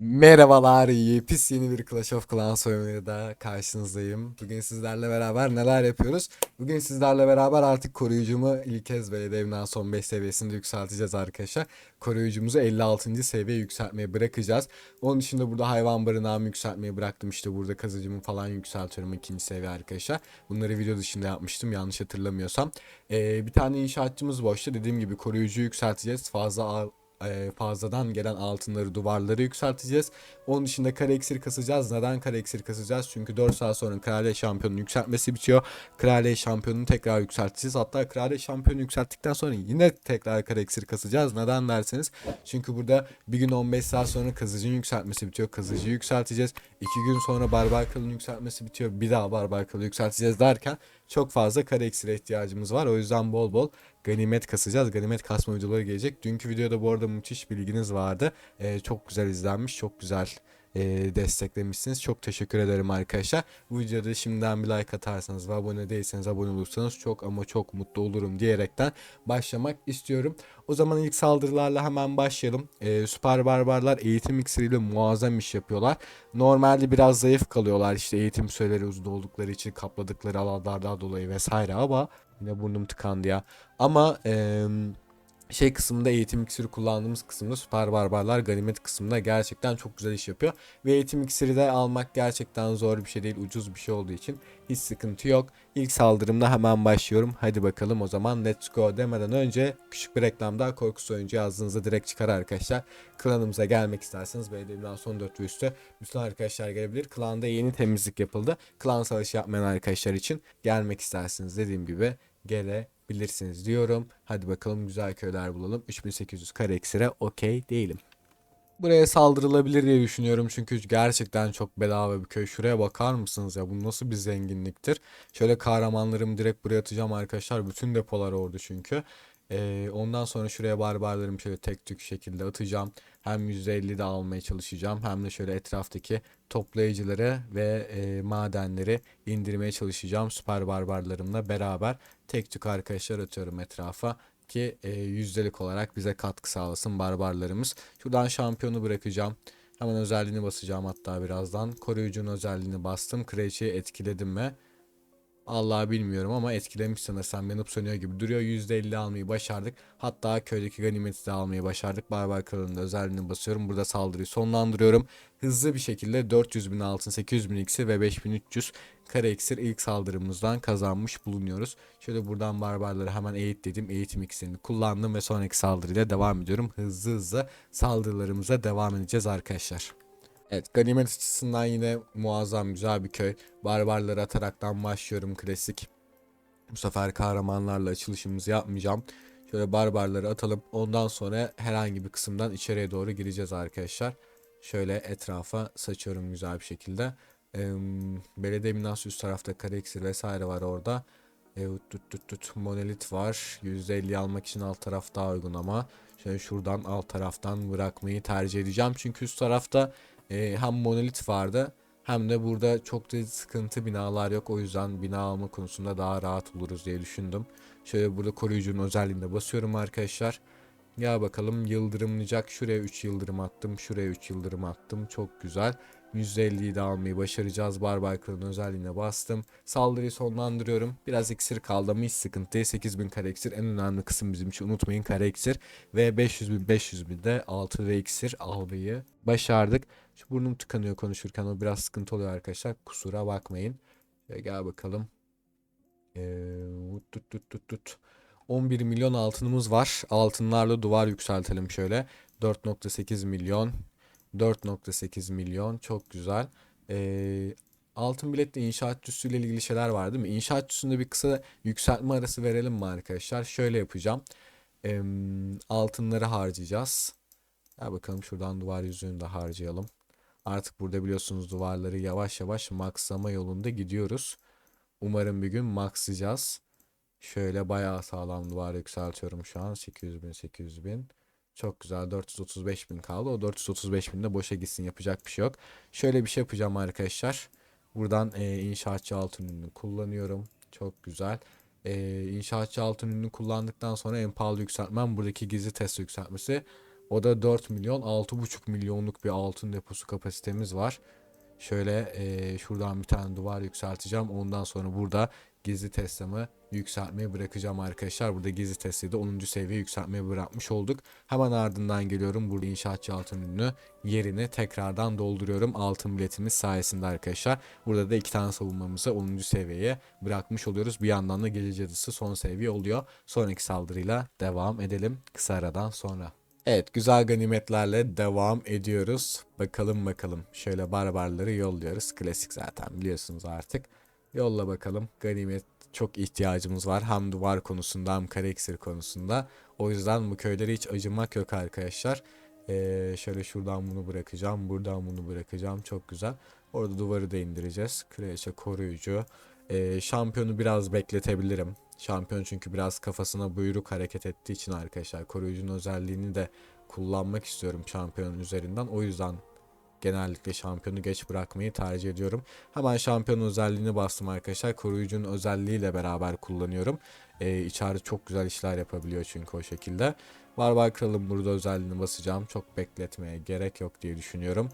Merhabalar, pis yeni bir Clash of Clans oyunuyla karşınızdayım. Bugün sizlerle beraber neler yapıyoruz? Bugün sizlerle beraber artık koruyucumu ilk kez belediyemden son 5 seviyesinde yükselteceğiz arkadaşlar. Koruyucumuzu 56. seviyeye yükseltmeye bırakacağız. Onun dışında burada hayvan barınağımı yükseltmeyi bıraktım. İşte burada kazıcımı falan yükseltiyorum ikinci seviye arkadaşlar. Bunları video dışında yapmıştım yanlış hatırlamıyorsam. Ee, bir tane inşaatçımız boşta. Dediğim gibi koruyucuyu yükselteceğiz. Fazla e, fazladan gelen altınları duvarları yükselteceğiz. Onun dışında kare iksir kasacağız. Neden kare iksir kasacağız? Çünkü 4 saat sonra kraliyet şampiyonun yükseltmesi bitiyor. Kraliyet şampiyonunu tekrar yükselteceğiz. Hatta kraliyet şampiyonu yükselttikten sonra yine tekrar kare iksir kasacağız. Neden derseniz? Çünkü burada bir gün 15 saat sonra kazıcının yükseltmesi bitiyor. Kazıcıyı yükselteceğiz. 2 gün sonra barbar kralın yükseltmesi bitiyor. Bir daha barbar kralı yükselteceğiz derken çok fazla kare iksire ihtiyacımız var. O yüzden bol bol ganimet kasacağız. Ganimet kasma videoları gelecek. Dünkü videoda bu arada müthiş bilginiz vardı. Ee, çok güzel izlenmiş. Çok güzel e, desteklemişsiniz. Çok teşekkür ederim arkadaşlar. Bu videoda şimdiden bir like atarsanız ve abone değilseniz abone olursanız çok ama çok mutlu olurum diyerekten başlamak istiyorum. O zaman ilk saldırılarla hemen başlayalım. Ee, süper barbarlar eğitim iksiriyle muazzam iş yapıyorlar. Normalde biraz zayıf kalıyorlar işte eğitim süreleri uzun oldukları için kapladıkları alanlardan dolayı vesaire ama yine burnum tıkandı ya. Ama eee şey kısmında eğitim iksiri kullandığımız kısımda süper barbarlar ganimet kısmında gerçekten çok güzel iş yapıyor. Ve eğitim iksiri de almak gerçekten zor bir şey değil ucuz bir şey olduğu için hiç sıkıntı yok. İlk saldırımda hemen başlıyorum. Hadi bakalım o zaman let's go demeden önce küçük bir reklam daha korkusu oyuncu yazdığınızda direkt çıkar arkadaşlar. Klanımıza gelmek isterseniz belediyemden son 4 ve üstü bütün arkadaşlar gelebilir. Klanda yeni temizlik yapıldı. Klan savaşı yapmayan arkadaşlar için gelmek isterseniz dediğim gibi gelebilirsiniz diyorum. Hadi bakalım güzel köyler bulalım. 3800 kare eksire okey değilim. Buraya saldırılabilir diye düşünüyorum çünkü gerçekten çok bedava bir köy. Şuraya bakar mısınız ya bu nasıl bir zenginliktir. Şöyle kahramanlarımı direkt buraya atacağım arkadaşlar. Bütün depolar orada çünkü. Ee, ondan sonra şuraya barbarlarımı şöyle tek tük şekilde atacağım. Hem %50 de almaya çalışacağım hem de şöyle etraftaki toplayıcıları ve e, madenleri indirmeye çalışacağım. Süper barbarlarımla beraber tek tük arkadaşlar atıyorum etrafa ki e, yüzdelik olarak bize katkı sağlasın barbarlarımız. Şuradan şampiyonu bırakacağım. Hemen özelliğini basacağım hatta birazdan. Koruyucunun özelliğini bastım. Kraliçeyi etkiledim mi? Allah bilmiyorum ama etkilemiş sanırsam yanıp sönüyor gibi duruyor. %50 almayı başardık. Hatta köydeki ganimeti de almayı başardık. Barbar kralının özelliğini basıyorum. Burada saldırıyı sonlandırıyorum. Hızlı bir şekilde 400 bin altın, 800 bin iksir ve 5300 kare iksir ilk saldırımızdan kazanmış bulunuyoruz. Şöyle buradan barbarları hemen eğit dedim. Eğitim iksirini kullandım ve sonraki saldırıyla devam ediyorum. Hızlı hızlı saldırılarımıza devam edeceğiz arkadaşlar. Evet ganimet açısından yine muazzam güzel bir köy. Barbarları ataraktan başlıyorum klasik. Bu sefer kahramanlarla açılışımızı yapmayacağım. Şöyle barbarları atalım. Ondan sonra herhangi bir kısımdan içeriye doğru gireceğiz arkadaşlar. Şöyle etrafa saçıyorum güzel bir şekilde. Ee, belediye binası üst tarafta kare iksir vesaire var orada. E, tut tut tut monolit var. %50 almak için alt taraf daha uygun ama. Şöyle şuradan alt taraftan bırakmayı tercih edeceğim. Çünkü üst tarafta e, hem monolit vardı hem de burada çok da sıkıntı binalar yok. O yüzden bina alma konusunda daha rahat oluruz diye düşündüm. Şöyle burada koruyucunun özelliğine basıyorum arkadaşlar. Ya bakalım yıldırımlayacak. Şuraya 3 yıldırım attım. Şuraya 3 yıldırım attım. Çok güzel. %50'yi de almayı başaracağız. Barbar Kral'ın özelliğine bastım. Saldırıyı sonlandırıyorum. Biraz iksir kaldı ama hiç sıkıntı değil. 8000 kare iksir en önemli kısım bizim için. Unutmayın kare iksir. Ve 500 bin 500 bin de 6 ve iksir almayı başardık. Şu burnum tıkanıyor konuşurken o biraz sıkıntı oluyor arkadaşlar. Kusura bakmayın. Şöyle gel bakalım. Ee, tut tut tut tut. 11 milyon altınımız var. Altınlarla duvar yükseltelim şöyle. 4.8 milyon. 4.8 milyon. Çok güzel. Ee, altın biletle inşaatçısı ile ilgili şeyler var değil mi? İnşaatçısında bir kısa yükseltme arası verelim mi arkadaşlar? Şöyle yapacağım. Ee, altınları harcayacağız. Ya bakalım şuradan duvar yüzüğünü de harcayalım. Artık burada biliyorsunuz duvarları yavaş yavaş maxlama yolunda gidiyoruz. Umarım bir gün maxlayacağız. Şöyle bayağı sağlam duvar yükseltiyorum şu an. 800 bin 800 bin. Çok güzel 435 bin kaldı. O 435 bin de boşa gitsin yapacak bir şey yok. Şöyle bir şey yapacağım arkadaşlar. Buradan e, inşaatçı altın ürünü kullanıyorum. Çok güzel. E, inşaatçı altın ürünü kullandıktan sonra en pahalı yükseltmem buradaki gizli test yükseltmesi. O da 4 milyon 6,5 milyonluk bir altın deposu kapasitemiz var. Şöyle eee, şuradan bir tane duvar yükselteceğim. Ondan sonra burada gizli Tesla'mı yükseltmeyi bırakacağım arkadaşlar. Burada gizli Tesla'yı da 10. seviye yükseltmeyi bırakmış olduk. Hemen ardından geliyorum. Burada inşaatçı altın ürünü yerini tekrardan dolduruyorum. Altın biletimiz sayesinde arkadaşlar. Burada da iki tane savunmamızı 10. seviyeye bırakmış oluyoruz. Bir yandan da gece cadısı son seviye oluyor. Sonraki saldırıyla devam edelim kısa aradan sonra. Evet güzel ganimetlerle devam ediyoruz. Bakalım bakalım. Şöyle barbarları yolluyoruz. Klasik zaten biliyorsunuz artık. Yolla bakalım. Ganimet çok ihtiyacımız var. Hem duvar konusunda hem kare konusunda. O yüzden bu köylere hiç acımak yok arkadaşlar. Ee, şöyle şuradan bunu bırakacağım. Buradan bunu bırakacağım. Çok güzel. Orada duvarı da indireceğiz. Kraliçe koruyucu. Ee, şampiyonu biraz bekletebilirim. Şampiyon çünkü biraz kafasına buyruk hareket ettiği için arkadaşlar koruyucunun özelliğini de kullanmak istiyorum şampiyonun üzerinden. O yüzden genellikle şampiyonu geç bırakmayı tercih ediyorum. Hemen şampiyonun özelliğini bastım arkadaşlar. Koruyucunun özelliğiyle beraber kullanıyorum. Ee, içeride çok güzel işler yapabiliyor çünkü o şekilde. Barbar Kral'ın burada özelliğini basacağım. Çok bekletmeye gerek yok diye düşünüyorum.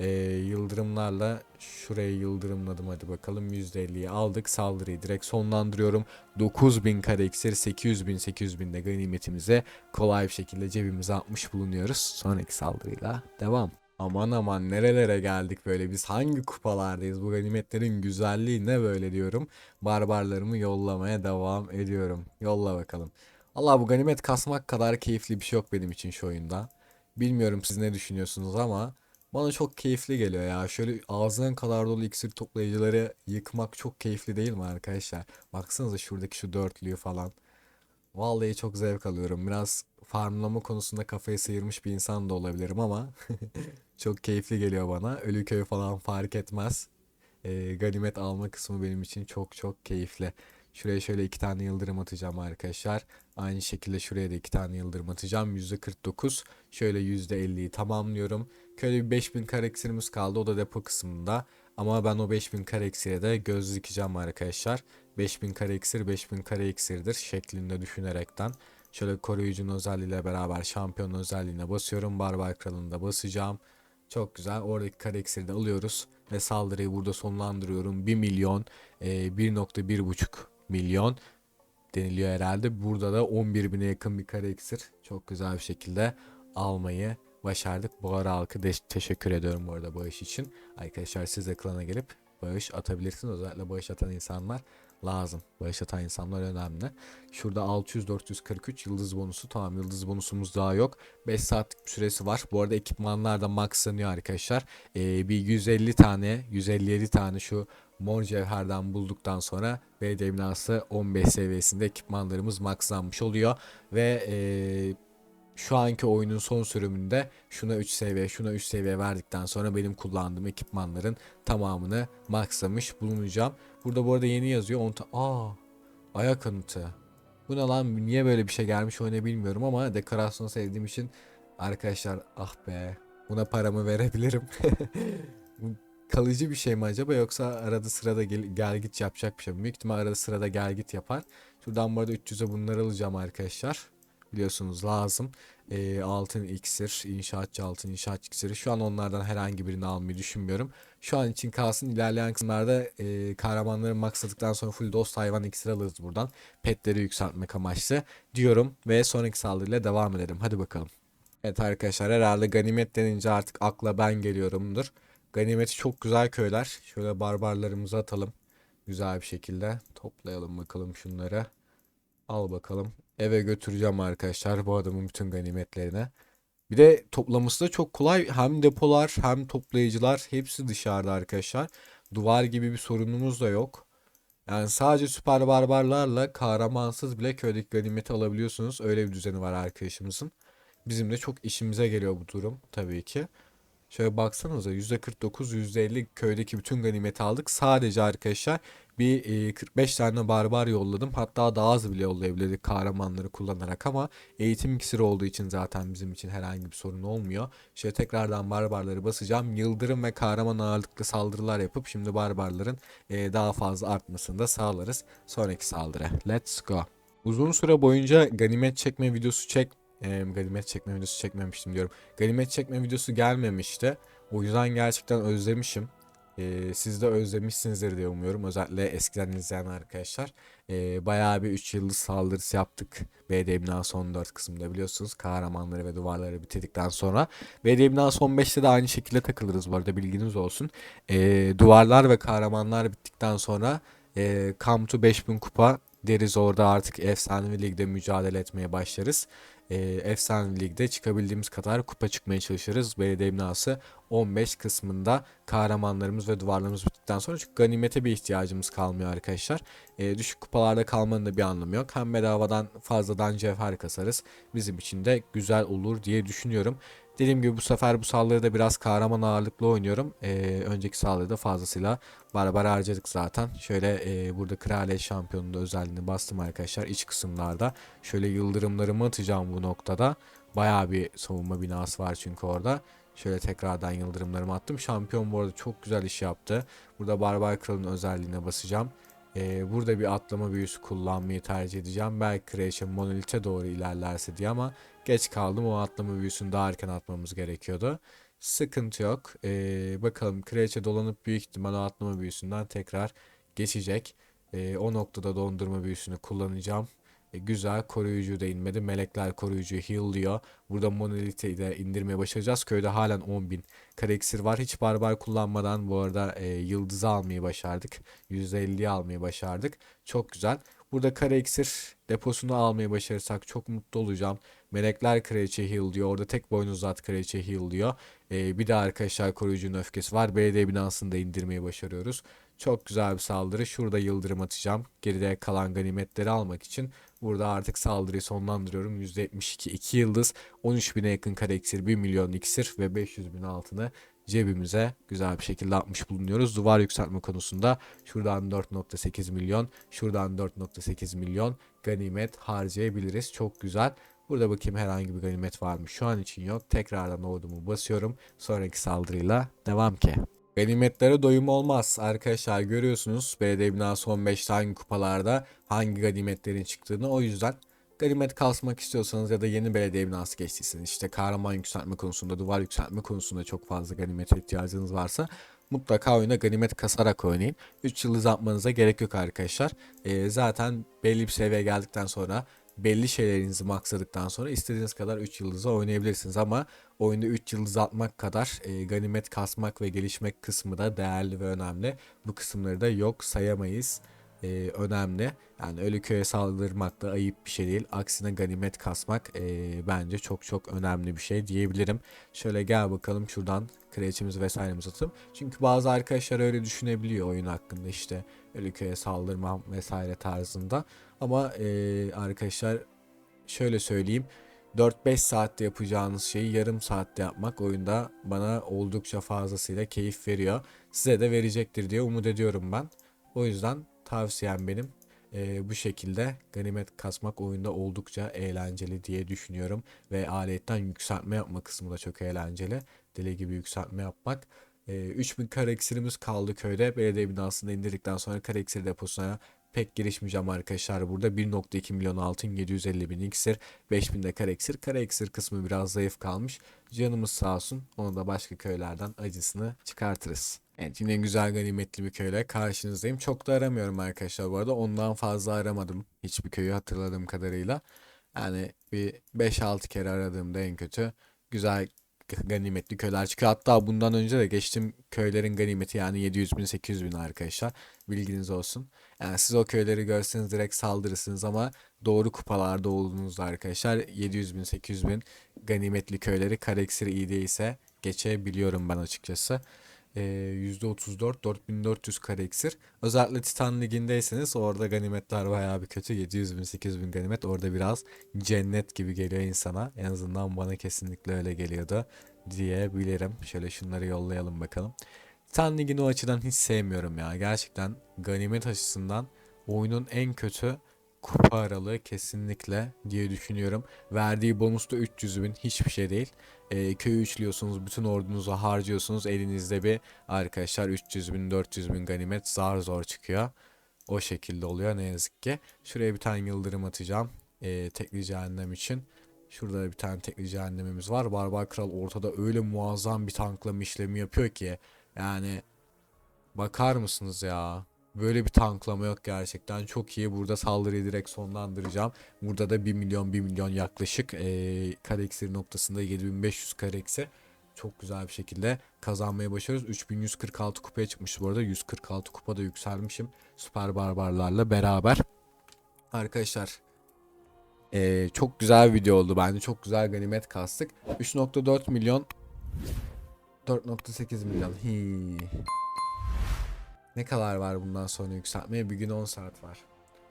Ee, yıldırımlarla şuraya yıldırımladım hadi bakalım %50'yi aldık saldırıyı direkt sonlandırıyorum 9000 kare iksir 800 bin 800 bin de ganimetimize kolay bir şekilde cebimize atmış bulunuyoruz sonraki saldırıyla devam Aman aman nerelere geldik böyle biz hangi kupalardayız bu ganimetlerin güzelliği ne böyle diyorum barbarlarımı yollamaya devam ediyorum yolla bakalım Allah bu ganimet kasmak kadar keyifli bir şey yok benim için şu oyunda bilmiyorum siz ne düşünüyorsunuz ama bana çok keyifli geliyor ya. Şöyle ağzına kadar dolu iksir toplayıcıları yıkmak çok keyifli değil mi arkadaşlar? Baksanıza şuradaki şu dörtlüyü falan. Vallahi çok zevk alıyorum. Biraz farmlama konusunda kafayı sıyırmış bir insan da olabilirim ama çok keyifli geliyor bana. Ölüköy falan fark etmez. Ee, ganimet alma kısmı benim için çok çok keyifli. Şuraya şöyle iki tane yıldırım atacağım arkadaşlar. Aynı şekilde şuraya da iki tane yıldırım atacağım. %49. Şöyle %50'yi tamamlıyorum. Şöyle bir 5000 kare iksirimiz kaldı. O da depo kısmında. Ama ben o 5000 kare iksire de göz dikeceğim arkadaşlar. 5000 kare iksir 5000 kare iksirdir şeklinde düşünerekten. Şöyle koruyucunun özelliğiyle beraber şampiyon özelliğine basıyorum. Barbar kralını da basacağım. Çok güzel. Oradaki kare iksiri de alıyoruz. Ve saldırıyı burada sonlandırıyorum. 1 milyon, e, 1.1.5 milyon deniliyor herhalde. Burada da 11 bine yakın bir kare iksir. Çok güzel bir şekilde almayı başardık. Bu ara halkı de- teşekkür ediyorum bu arada bağış için. Arkadaşlar siz de klana gelip bağış atabilirsiniz. Özellikle bağış atan insanlar lazım. Bağış atan insanlar önemli. Şurada 600-443 yıldız bonusu. Tamam yıldız bonusumuz daha yok. 5 saatlik bir süresi var. Bu arada ekipmanlar da maxlanıyor arkadaşlar. Ee, bir 150 tane, 157 tane şu mor cevherden bulduktan sonra BD binası 15 seviyesinde ekipmanlarımız maxlanmış oluyor. Ve ee, şu anki oyunun son sürümünde şuna 3 seviye şuna 3 seviye verdikten sonra benim kullandığım ekipmanların tamamını maxlamış bulunacağım. Burada bu arada yeni yazıyor. On ta- Aa, ayak kanıtı. Bu ne lan niye böyle bir şey gelmiş oyuna bilmiyorum ama dekorasyonu sevdiğim için arkadaşlar ah be buna paramı verebilirim. Kalıcı bir şey mi acaba yoksa arada sırada gel, gel git yapacak bir şey mi? Büyük ihtimal arada sırada gel git yapar. Şuradan bu arada 300'e bunları alacağım arkadaşlar biliyorsunuz lazım. Ee, altın iksir, inşaatçı altın, inşaatçı iksiri. Şu an onlardan herhangi birini almayı düşünmüyorum. Şu an için kalsın. İlerleyen kısımlarda e, kahramanları maksadıktan sonra full dost hayvan iksir alırız buradan. Petleri yükseltmek amaçlı diyorum ve sonraki saldırıyla devam edelim. Hadi bakalım. Evet arkadaşlar herhalde ganimet denince artık akla ben geliyorumdur. Ganimeti çok güzel köyler. Şöyle barbarlarımızı atalım. Güzel bir şekilde toplayalım bakalım şunları. Al bakalım. Eve götüreceğim arkadaşlar bu adamın bütün ganimetlerine. Bir de toplaması da çok kolay. Hem depolar hem toplayıcılar hepsi dışarıda arkadaşlar. Duvar gibi bir sorunumuz da yok. Yani sadece süper barbarlarla kahramansız bile köydeki ganimeti alabiliyorsunuz. Öyle bir düzeni var arkadaşımızın. Bizim de çok işimize geliyor bu durum tabii ki. Şöyle baksanıza %49 %50 köydeki bütün ganimeti aldık. Sadece arkadaşlar bir e, 45 tane barbar yolladım. Hatta daha az bile yollayabilirdik kahramanları kullanarak ama eğitim iksiri olduğu için zaten bizim için herhangi bir sorun olmuyor. Şöyle tekrardan barbarları basacağım. Yıldırım ve kahraman ağırlıklı saldırılar yapıp şimdi barbarların e, daha fazla artmasını da sağlarız. Sonraki saldırı. Let's go. Uzun süre boyunca ganimet çekme videosu çek e, ganimet çekme videosu çekmemiştim diyorum. Ganimet çekme videosu gelmemişti. O yüzden gerçekten özlemişim. Ee, siz de özlemişsinizdir diye umuyorum. Özellikle eskiden izleyen arkadaşlar. Ee, bayağı bir 3 yıldız saldırısı yaptık. BD Bina son 4 kısımda biliyorsunuz. Kahramanları ve duvarları bitirdikten sonra. BD Bina son 5'te de aynı şekilde takılırız bu arada bilginiz olsun. Ee, duvarlar ve kahramanlar bittikten sonra e, Come to 5000 kupa deriz orada artık efsanevi ligde mücadele etmeye başlarız. E, efsanevi ligde çıkabildiğimiz kadar kupa çıkmaya çalışırız. Belediye binası 15 kısmında kahramanlarımız ve duvarlarımız bittikten sonra çünkü ganimete bir ihtiyacımız kalmıyor arkadaşlar. E, düşük kupalarda kalmanın da bir anlamı yok. Hem bedavadan fazladan cevher kasarız. Bizim için de güzel olur diye düşünüyorum. Dediğim gibi bu sefer bu saldırıda biraz kahraman ağırlıklı oynuyorum. Ee, önceki saldırıda fazlasıyla barbar harcadık zaten. Şöyle e, burada kraliyet şampiyonunun da özelliğini bastım arkadaşlar iç kısımlarda. Şöyle yıldırımlarımı atacağım bu noktada. Bayağı bir savunma binası var çünkü orada. Şöyle tekrardan yıldırımlarımı attım. Şampiyon bu arada çok güzel iş yaptı. Burada barbar kralın özelliğine basacağım. Ee, burada bir atlama büyüsü kullanmayı tercih edeceğim. Belki Creation Monolith'e doğru ilerlerse diye ama geç kaldım. O atlama büyüsünü daha erken atmamız gerekiyordu. Sıkıntı yok. Ee, bakalım Creature dolanıp büyük ihtimal o atlama büyüsünden tekrar geçecek. Ee, o noktada dondurma büyüsünü kullanacağım. E, güzel koruyucu da inmedi. Melekler koruyucu heal diyor. Burada monoliti de indirmeye başaracağız. Köyde halen 10.000 kare iksir var. Hiç barbar kullanmadan bu arada e, yıldızı almayı başardık. %50'yi almayı başardık. Çok güzel. Burada kare iksir deposunu almayı başarırsak çok mutlu olacağım. Melekler kraliçe heal diyor. Orada tek boynuzlu at kraliçe heal diyor. Ee, bir de arkadaşlar koruyucunun öfkesi var. Belediye binasını da indirmeyi başarıyoruz. Çok güzel bir saldırı. Şurada yıldırım atacağım. Geride kalan ganimetleri almak için. Burada artık saldırıyı sonlandırıyorum. %72 2 yıldız. 13 bine yakın kare iksir. 1 milyon iksir ve 500 bin altını cebimize güzel bir şekilde atmış bulunuyoruz. Duvar yükseltme konusunda şuradan 4.8 milyon, şuradan 4.8 milyon ganimet harcayabiliriz. Çok güzel. Burada bakayım herhangi bir ganimet var mı? Şu an için yok. Tekrardan ordumu basıyorum. Sonraki saldırıyla devam ki. Ganimetlere doyum olmaz. Arkadaşlar görüyorsunuz belediye binası 15 hangi kupalarda hangi ganimetlerin çıktığını. O yüzden ganimet kasmak istiyorsanız ya da yeni belediye binası geçtiyseniz işte kahraman yükseltme konusunda, duvar yükseltme konusunda çok fazla ganimete ihtiyacınız varsa mutlaka oyuna ganimet kasarak oynayın. 3 yıldız atmanıza gerek yok arkadaşlar. Ee, zaten belli bir seviyeye geldikten sonra belli şeylerinizi maksadıktan sonra istediğiniz kadar 3 yıldızı oynayabilirsiniz ama oyunda 3 yıldız atmak kadar e, ganimet kasmak ve gelişmek kısmı da değerli ve önemli. Bu kısımları da yok sayamayız. E, önemli. Yani ölü köye saldırmak da ayıp bir şey değil. Aksine ganimet kasmak e, bence çok çok önemli bir şey diyebilirim. Şöyle gel bakalım şuradan kraliçemiz vesairemizi atalım. Çünkü bazı arkadaşlar öyle düşünebiliyor oyun hakkında işte ölü köye saldırmam vesaire tarzında. Ama e, arkadaşlar şöyle söyleyeyim. 4-5 saatte yapacağınız şeyi yarım saatte yapmak oyunda bana oldukça fazlasıyla keyif veriyor. Size de verecektir diye umut ediyorum ben. O yüzden tavsiyem benim e, bu şekilde ganimet kasmak oyunda oldukça eğlenceli diye düşünüyorum. Ve aletten yükseltme yapma kısmı da çok eğlenceli. Deli gibi yükseltme yapmak. E, 3000 kare iksirimiz kaldı köyde. Belediye binasını indirdikten sonra iksir deposuna pek girişmeyeceğim arkadaşlar burada 1.2 milyon altın 750 bin iksir 5000 de kare iksir kare iksir kısmı biraz zayıf kalmış canımız sağ olsun onu da başka köylerden acısını çıkartırız. Evet yine güzel ganimetli bir köyle karşınızdayım. Çok da aramıyorum arkadaşlar bu arada. Ondan fazla aramadım hiçbir köyü hatırladığım kadarıyla. Yani bir 5-6 kere aradığımda en kötü güzel ganimetli köyler çıkıyor. Hatta bundan önce de geçtim köylerin ganimeti yani 700 bin 800 bin arkadaşlar. Bilginiz olsun. Yani siz o köyleri görseniz direkt saldırırsınız ama doğru kupalarda olduğunuzda arkadaşlar 700 bin 800 bin ganimetli köyleri kareksir iyi değilse geçebiliyorum ben açıkçası. Ee, %34 4400 kare iksir. Özellikle Titan Ligi'ndeyseniz orada ganimetler bayağı bir kötü. 700 bin 800 bin ganimet orada biraz cennet gibi geliyor insana. En azından bana kesinlikle öyle geliyordu diyebilirim. Şöyle şunları yollayalım bakalım. Titan Ligi'ni o açıdan hiç sevmiyorum ya. Gerçekten ganimet açısından oyunun en kötü kupa aralığı kesinlikle diye düşünüyorum. Verdiği bonus da 300 bin hiçbir şey değil. E, köyü üçlüyorsunuz bütün ordunuzu harcıyorsunuz elinizde bir arkadaşlar 300 bin 400 bin ganimet zar zor çıkıyor. O şekilde oluyor ne yazık ki. Şuraya bir tane yıldırım atacağım. E, tekli cehennem için. Şurada bir tane tekli cehennemimiz var. Barbar Kral ortada öyle muazzam bir tanklama işlemi yapıyor ki. Yani bakar mısınız ya? Böyle bir tanklama yok gerçekten. Çok iyi. Burada saldırıyı direkt sonlandıracağım. Burada da 1 milyon 1 milyon yaklaşık ee, kareksir noktasında 7500 kareksi çok güzel bir şekilde kazanmaya başarıyoruz. 3146 kupaya çıkmış bu arada. 146 kupada yükselmişim. Süper barbarlarla beraber. Arkadaşlar ee, çok güzel bir video oldu bence. Çok güzel ganimet kastık. 3.4 milyon 4.8 milyon. Hii. Ne kadar var bundan sonra yükseltmeye? Bir gün 10 saat var.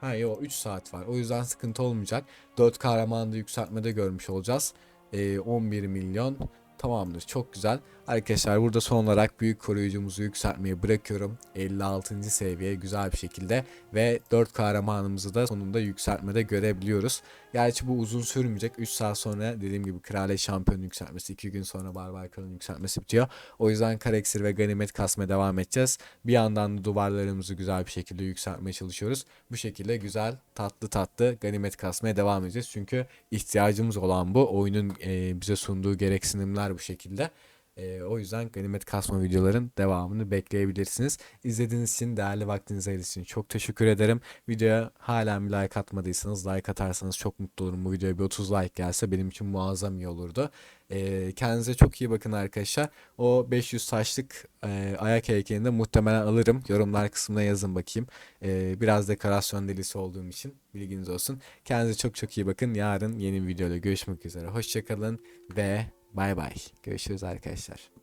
Ha yok 3 saat var. O yüzden sıkıntı olmayacak. 4 kahramanı yükseltmede görmüş olacağız. Ee, 11 milyon. Tamamdır. Çok güzel. Arkadaşlar burada son olarak büyük koruyucumuzu yükseltmeyi bırakıyorum. 56. seviye güzel bir şekilde ve 4 kahramanımızı da sonunda yükseltmede görebiliyoruz. Gerçi bu uzun sürmeyecek. 3 saat sonra dediğim gibi Kraliyet Şampiyonu yükseltmesi, 2 gün sonra Barbar Kral'ın yükseltmesi bitiyor. O yüzden Kareksir ve Ganimet kasmaya devam edeceğiz. Bir yandan da duvarlarımızı güzel bir şekilde yükseltmeye çalışıyoruz. Bu şekilde güzel, tatlı tatlı Ganimet kasmaya devam edeceğiz. Çünkü ihtiyacımız olan bu. Oyunun bize sunduğu gereksinimler bu şekilde. Ee, o yüzden ganimet kasma videoların devamını bekleyebilirsiniz. İzlediğiniz için, değerli vaktinizi ayırdığınız için çok teşekkür ederim. Videoya hala bir like atmadıysanız like atarsanız çok mutlu olurum. Bu videoya bir 30 like gelse benim için muazzam iyi olurdu. Ee, kendinize çok iyi bakın arkadaşlar. O 500 taşlık e, ayak heykelini de muhtemelen alırım. Yorumlar kısmına yazın bakayım. Ee, biraz dekorasyon delisi olduğum için bilginiz olsun. Kendinize çok çok iyi bakın. Yarın yeni bir videoyla görüşmek üzere. Hoşçakalın ve Bay bay. Görüşürüz arkadaşlar.